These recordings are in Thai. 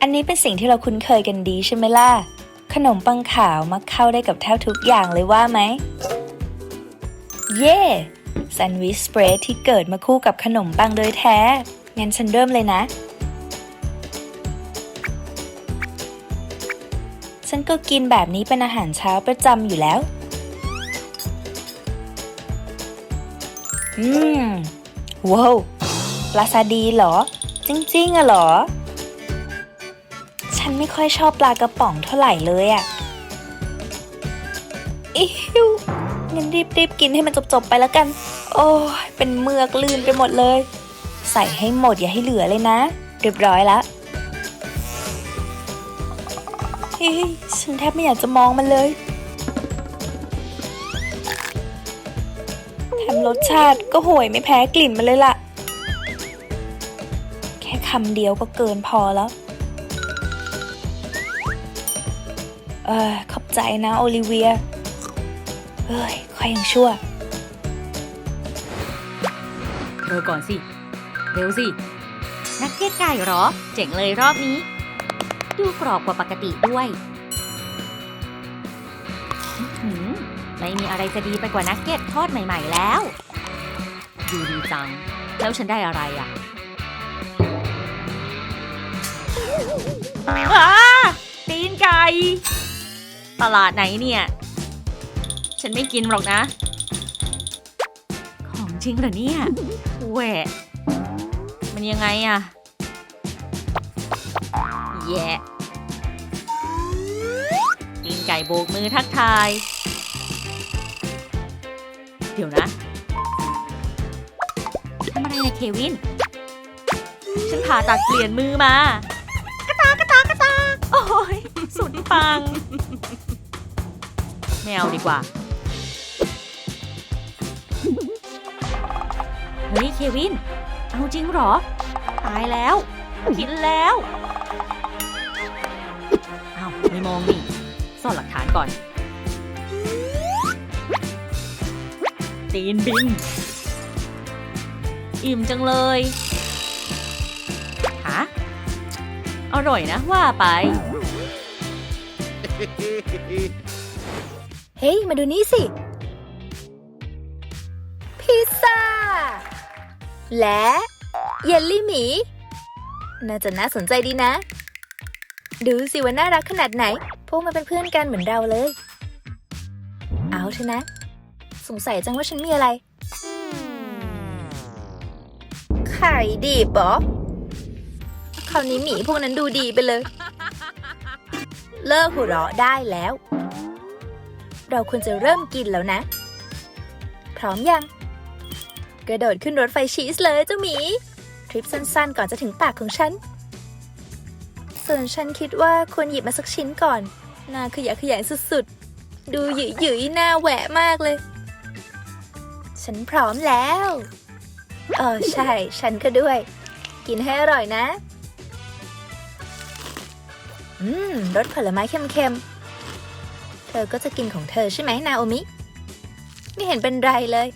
อันนี้เป็นสิ่งที่เราคุ้นเคยกันดีใช่ไหมล่ะ ขนมปังขาวมักเข้าได้กับแทบทุกอย่างเลยว่าไหม เย่แซนด์วิชสเปรดที่เกิดมาคู่กับขนมปังโดยแท้ งั้นฉันเริ่มเลยนะ ฉันก็กินแบบนี้เป็นอาหารเช้าประจำอยู่แล้ว อืม ว้าวปลาซาดีเหรอ จริงๆอะเหรอ ฉันไม่ค่อยชอบปลากระป๋องเท่าไหร่เลยอะอิวงั้นรีบๆกินให้มันจบๆไปแล้วกัน โอ้ยเป็นเมือกลื่นไปหมดเลย ใส่ให้หมดอย่าให้เหลือเลยนะ เรียบร้อยแล้วฉันแทบไม่อยากจะมองมันเลยแถมรสชาติก็ห่วยไม่แพ้กลิ่นมันเลยล่ะ แค่คำเดียวก็เกินพอแล้ว เออขอบใจนะโอลิเวียเฮ้ยค่อยยังชั่วเธอก่อนสิ เร็วสิ นักเก็ตไก่เหรอ เจ๋งเลยรอบนี้ ดูกรอบกว่าปกติด้วยอื้อหือไม่มีอะไรจะดีไปกว่านักเก็ตทอดใหม่ๆแล้ว ดูดีจัง แล้วฉันได้อะไรอะอ้าตีนไก่ ตลาดไหนเนี่ย ฉันไม่กินหรอกนะ ของจริงเหรอเนี่ยแหวะมันยังไงอะแย่ตีนไก่โบกมือทักทาย เดี๋ยวนะทำอะไรนะเควิน ฉันผ่าตัดเปลี่ยนมือมา กระตากกระตากกระตากโอ้ยสุดปัง ไม่เอาดีกว่า เฮ้ย เควิน เอาจริงหรอ ตายแล้วกินแล้วเอาไม่มองนี่ซ่อนหลักฐานก่อน ตีนบิน อิ่มจังเลยฮะอร่อยนะว่าไป เฮ้ย มาดูนี่สิ พิซซ่า และเยลลี่หมี น่าจะน่าสนใจดีนะ ดูสิว่าน่ารักขนาดไหน พวกมันเป็นเพื่อนกันเหมือนเราเลย เอาเถอะนะ สงสัยจังว่าฉันมีอะไร ไข่ดิบอคราวนี้หมีพวกนั้นดูดีไปเลย เลิกหัวเราะได้แล้ว เราควรจะเริ่มกินแล้วนะ พร้อมยัง กระโดดขึ้นรถไฟชีสเลยเจ้าหมี ทริปสั้นๆ ก่อนจะถึงปากของฉัน ส่วนฉันคิดว่าควรหยิบมาสักชิ้นก่อนหน้าขยะขยงสุดๆ ดูหยุยๆหน้าแหวะมากเลย ฉันพร้อมแล้วเออใช่ ฉันก็ด้วย กินให้อร่อยนะ อืม รสผลไม้เค็มๆ เธอก็จะกินของเธอใช่ไหมนาโอมิ ไม่เห็นเป็นไรเลย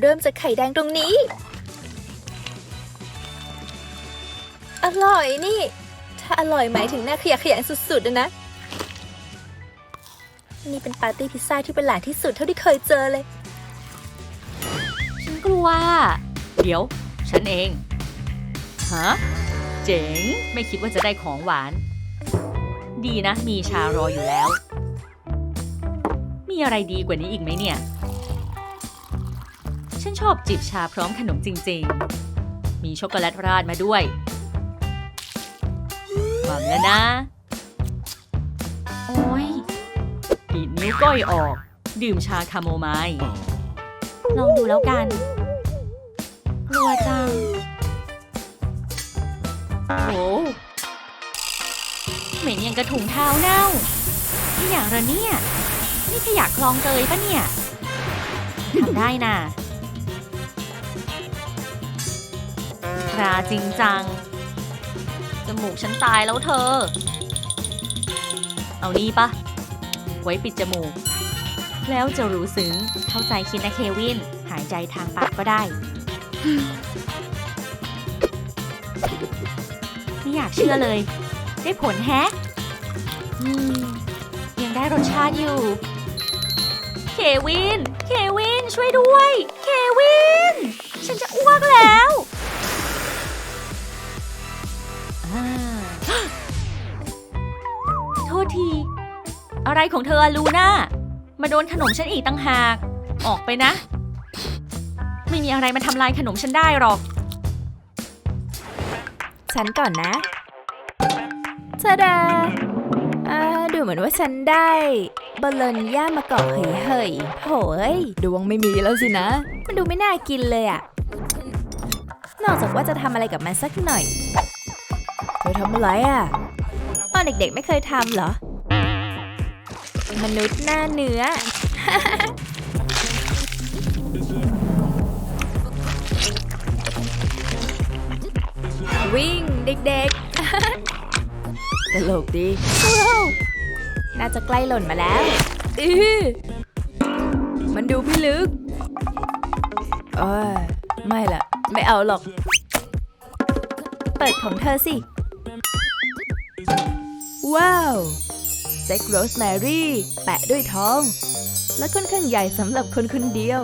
เริ่มจากไข่แดงตรงนี้ อร่อยนี่ ถ้าอร่อยหมายถึงหน้าขยะขยงสุดๆอะนะ นี่เป็นปาร์ตี้พิซซ่าที่ประหลาดที่สุดเท่าที่เคยเจอเลย ฉันกลัว เดี๋ยว ฉันเอง ฮะ เจ๋ง ไม่คิดว่าจะได้ของหวาน ดีนะ มีชารออยู่แล้ว มีอะไรดีกว่านี้อีกไหมเนี่ย ฉันชอบจิบชาพร้อมขนมจริงๆ มีช็อกโกแลตราดมาด้วยหวังแล้วนะ โอ้ยดีดนิ้วก้อยออก ดื่มชาคาโมไมล์ลองดูแล้วกันกลัวจังโห เหม็นอยังกระถุงเท้าเน่านี่อย่างระเนี่ย นี่ขยะคลองเตยปะเนี่ยทำได้น่ะราจริงจัง จมูกฉันตายแล้วเธอ เอานี่ปะ ไว้ปิดจมูก แล้วจะรู้ซึ้งเข้าใจคิดนะเควิน หายใจทางปากก็ได้ ไม่อยากเชื่อเลย ได้ผลแฮะอืม ยังได้รสชาติอยู่ เควิน เควิน ช่วยด้วย เควิน ฉันจะอ้วกแล้วโทษที อะไรของเธอลูน่า มาโดนขนมฉันอีกตั้งหาก ออกไปนะ ไม่มีอะไรมาทำลายขนมฉันได้หรอก ฉันก่อนนะ ชดาอ่าดูเหมือนว่าฉันได้บอลลอนย่ามาเกาะเฮยๆโถเอ้ยดวงไม่มีแล้วสินะ มันดูไม่น่ากินเลยอะนอกจากว่าจะทำอะไรกับมันสักหน่อยเธอทำอะไรอะตอนเด็กๆไม่เคยทำเหรอ มนุษย์หน้าเนื้อ วิ่งเด็กๆ ตลกดีว้าวน่าจะใกล้หล่นมาแล้ว อือมันดูพี่ลึกเอ้ยไม่ละ ไม่เอาหรอก เปิดของเธอสิ ว้าวสเต็กโรสแมรี่ แปะด้วยทอง และค่อนข้างใหญ่สำหรับคนคนเดียว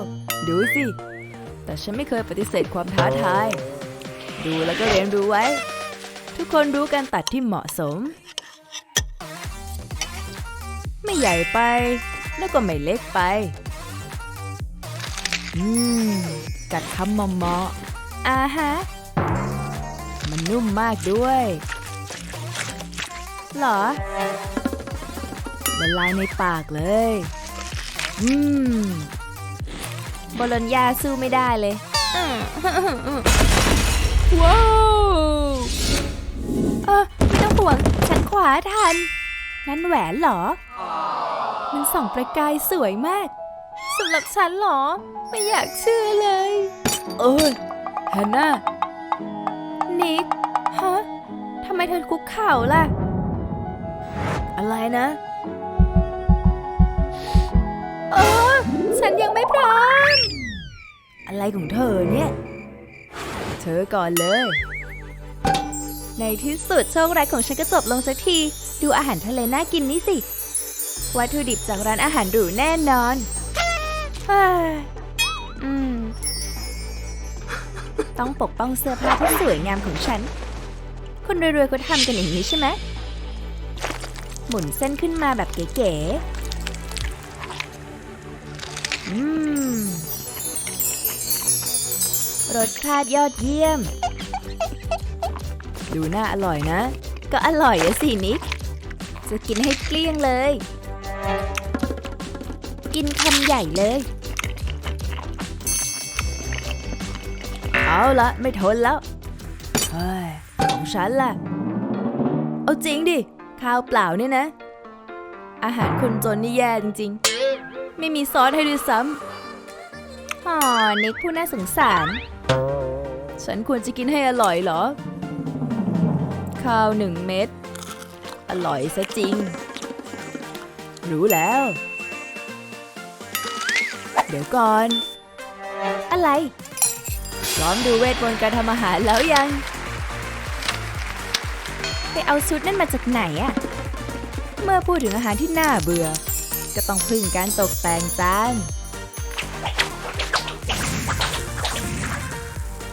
ดูสิ แต่ฉันไม่เคยปฏิเสธความท้าทาย ดูแล้วก็เรียนรู้ไว้ ทุกคนรู้การตัดที่เหมาะสม ไม่ใหญ่ไป แล้วก็ไม่เล็กไป อืม กัดคำมอมอๆอาฮะ มันนุ่มมากด้วย หรอ ละลายในปากเลย อืมบอลอนยาสู้ไม่ได้เลย ว้าว เออไม่ต้องห่วง ฉันขวาทัน นั่นแหวนเหรอ มันส่องประกายสวยมากสำหรับฉันเหรอ ไม่อยากเชื่อเลย เอ้ยแฮนน่านิกฮะทำไมเธอคุกเข่าล่ะ อะไรนะ เออ ฉันยังไม่พร้อม อะไรของเธอเนี่ย เธอก่อนเลย ในที่สุดโชคร้ายของฉันก็จบลงสักที ดูอาหารทะเลน่ากินนี่สิ วัตถุดิบจากร้านอาหารหรูแน่นอนฮ้ยอืม ต้องปกป้องเสื้อผ้าที่สวยงามของฉัน คนรวยๆก็ทำกันอย่างนี้ใช่ไหม หมุนเส้นขึ้นมาแบบเก๋ๆ อืม รสชาติยอดเยี่ยม ดูน่าอร่อยนะ ก็อร่อยอะสินิก จะกินให้เกลี้ยงเลย กินคำใหญ่เลย เอาละไม่ทนแล้ว เฮ้ย ของฉันล่ะ เอาจริงดิ ข้าวเปล่าเนี่ยนะ อาหารคนจนนี่แย่จริง ๆ ไม่มีซอสให้ด้วยซ้ำอ๋อนิกผู้น่าสงสาร ฉันควรจะกินให้อร่อยเหรอ ข้าวหนึ่งเม็ด อร่อยซะจริง รู้แล้ว เดี๋ยวก่อน อะไรพร้อมดูเวทมนต์การทำอาหารแล้วยัง ไปเอาชุดนั่นมาจากไหนอะเมื่อพูดถึงอาหารที่น่าเบื่อ ก็ต้องพึ่งการตกแต่งจาน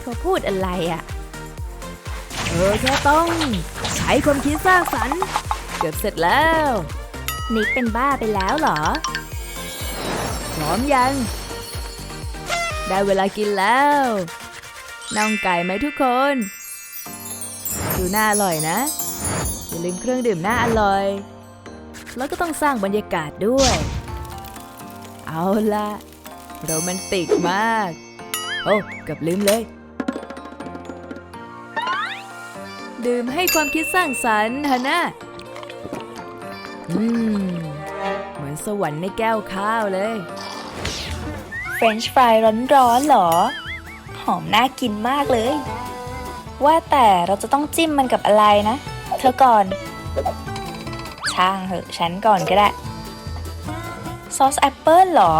เขาพูดอะไรอะเธอแค่ต้อง ใช้ความคิดสร้างสรรค์เกือบเสร็จแล้ว นิกเป็นบ้าไปแล้วเหรอ พร้อมยัง ได้เวลากินแล้วน่องไก่ไหมทุกคน ดูน่าอร่อยนะ อย่าลืมเครื่องดื่มน่าอร่อย แล้วก็ต้องสร้างบรรยากาศด้วย เอาละโรแมนติกมาก โอ้เกับลืมเลย ดื่มให้ความคิดสร้างสรรค์ฮะนะอืม เหมือนสวรรค์ในแก้วข้าวเลย เฟรนช์ฟรายร้อนๆเหรอ หอมน่ากินมากเลย ว่าแต่เราจะต้องจิ้มมันกับอะไรนะ เธอก่อน ช่างเหอะฉันก่อนก็ได้ ซอสแอปเปิลเหรอ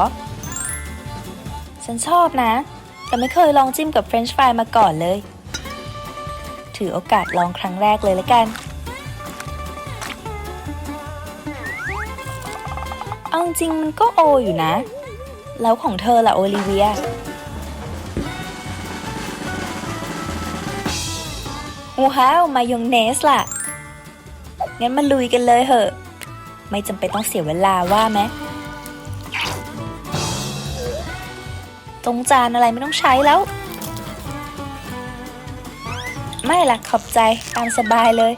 ฉันชอบนะ แต่ไม่เคยลองจิ้มกับเฟรนช์ฟรายมาก่อนเลย ถือโอกาสลองครั้งแรกเลยละกัน เอาจริงมันก็โออยู่นะ แล้วของเธอล่ะโอลิเวีย ว้าวมายองเนสล่ะ งั้นมาลุยกันเลยเหอะ ไม่จำเป็นต้องเสียเวลาว่าไหมตรงจานอะไรไม่ต้องใช้แล้ว ไม่ล่ะขอบใจตามสบายเลย